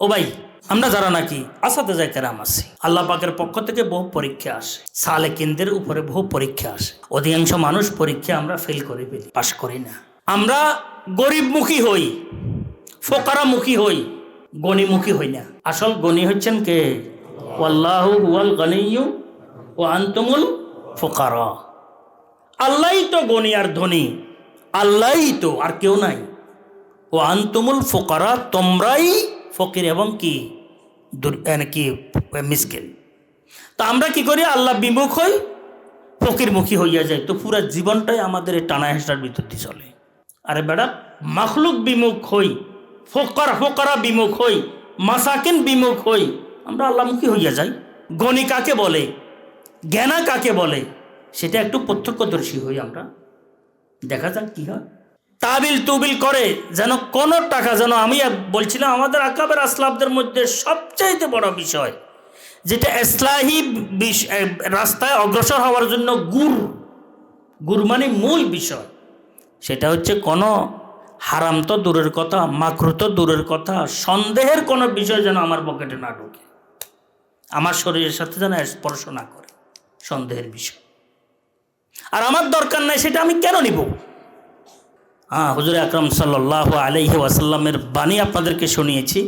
ও ভাই, আমরা যারা নাকি আসাতে যায় কেরাম আছি, আল্লাহ পাকের পক্ষ থেকে বহু পরীক্ষা আসে সালে কেন্দ্রের উপরে বহু পরীক্ষা আসে। অধিকাংশ মানুষ পরীক্ষা আমরা ফেল করে ফেলি, পাশ করি না। আমরা গরিবমুখী হই, ফোকারামুখী হই, গণিমুখী হই না। আসল গণি হচ্ছেন কে? গনিয়ু ও আন্তমুল ফোকারা। তো গণি আর ধনী, আল্লাহই তো আর কেউ নাই। ও আন্তমুল ফোকারা, তোমরাই ফকির এবং কি? মানে কি মিসকিন। তা আমরা কি করি? আল্লাহ বিমুখ হই, ফকিরমুখী হইয়া যায় তো পুরো জীবনটাই আমাদের এই টানা হেঁচার ভিতর দিয়ে চলে। আরে বেড়া মাখলুক বিমুখ হই, ফোকার, ফোকারা বিমুখ হই, মাসাকিন বিমুখ হই, আমরা আল্লাহমুখী হইয়া যাই। গণি কাকে বলে? জ্ঞানা কাকে বলে? সেটা একটু প্রত্যক্ষদর্শী হই আমরা। দেখা যাক কি হয়। তাবিল তুবিল করে যেন কোনো টাকা যেন আমি বলছিলাম আমাদের আকাবের আসলাবদের মধ্যে সবচাইতে বড় বিষয়, যেটা ইসলাহি রাস্তায় অগ্রসর হওয়ার জন্য গুর গুর মানে মূল বিষয়। সেটা হচ্ছে কোনো হারাম তো দূরের কথা, মাকরু তো দূরের কথা, সন্দেহের কোনো বিষয় যেন আমার পকেটে না ঢোকে। আমার শরীরের সাথে যেন স্পর্শ না করে, সন্দেহের বিষয়। আর আমার দরকার নাই সেটা আমি কেন নিব? হ্যাঁ হুজুর আকরম সাল্লাহ আলাইহি ওয়াসাল্লামের বাণী আপনাদেরকে শুনিয়েছি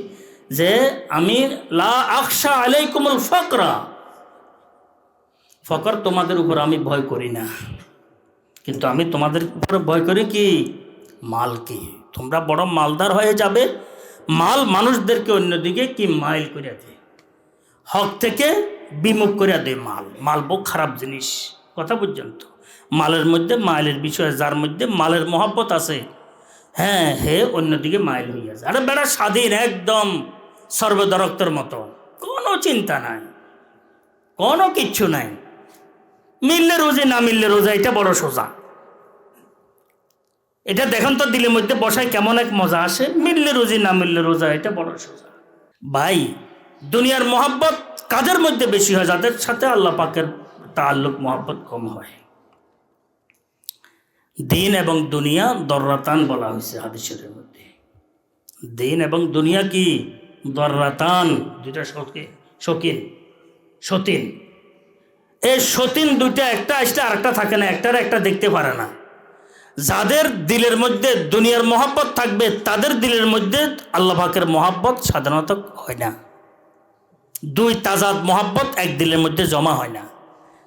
যে আমি লা আকশা আলাইকুমুল ফকরা। ফকর তোমাদের উপর আমি ভয় করি না। কিন্তু আমি তোমাদের উপরে ভয় করি কি? মালকে তোমরা বড় মালদার হয়ে যাবে, মাল মানুষদেরকে অন্যদিকে কি মাইল করে দেয় হক থেকে বিমুখ করে দেয় মাল। মাল বহু খারাপ জিনিস। কথা পর্যন্ত মালের মধ্যে, মাইলের বিষয়, যার মধ্যে মালের মহাব্বত আছে। হ্যাঁ হে অন্যদিকে মাইল হইয়া যায়। আরে বেড়া স্বাধীন একদম, সর্বদরক্তর মতো। কোনো চিন্তা নাই। কোনো কিচ্ছু নাই। মিললে রোজে, না মিললে রোজা, এটা বড় সোজা। এটা দেখুন তো দিলের মধ্যে বসায় কেমন এক মজা আসে। মিললে রোজি, না মিললে রোজা, এটা বড় সোজা। ভাই, দুনিয়ার মহাব্বত কাদের মধ্যে বেশি হয়? যাদের সাথে আল্লাহ পাকের তাল্লুক মহাব্বত কম হয়। দিন এবং দুনিয়া দর্রাতান বলা হয়েছে হাদিসের মধ্যে। দিন এবং দুনিয়া কি? দর্রাতান। দুইটা শৌকে- শৌকিন সতীন। এই সতীন দুইটা একটা আসলে আরেকটা থাকে না, একটার একটা দেখতে পারে না। যাদের দিলের মধ্যে দুনিয়ার মহাব্বত থাকবে, তাদের দিলের মধ্যে আল্লাহ পাকের মহাব্বত সাধারণত হয় না। দুই তাজাদ মহাব্বত এক দিলের মধ্যে জমা হয় না।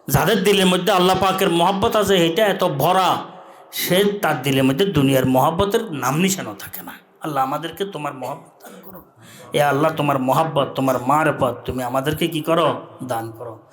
যাদের দিলের মধ্যে আল্লাহ পাকের মহাব্বত আছে, এটা এত ভরা সে তার দিলের মধ্যে দুনিয়ার মহাব্বতের নাম নিশানো থাকে না। আল্লাহ আমাদেরকে তোমার মহাব্বত দান করো। এ আল্লাহ, তোমার মহাব্বত, তোমার মার পথ তুমি আমাদেরকে কি করো? দান করো।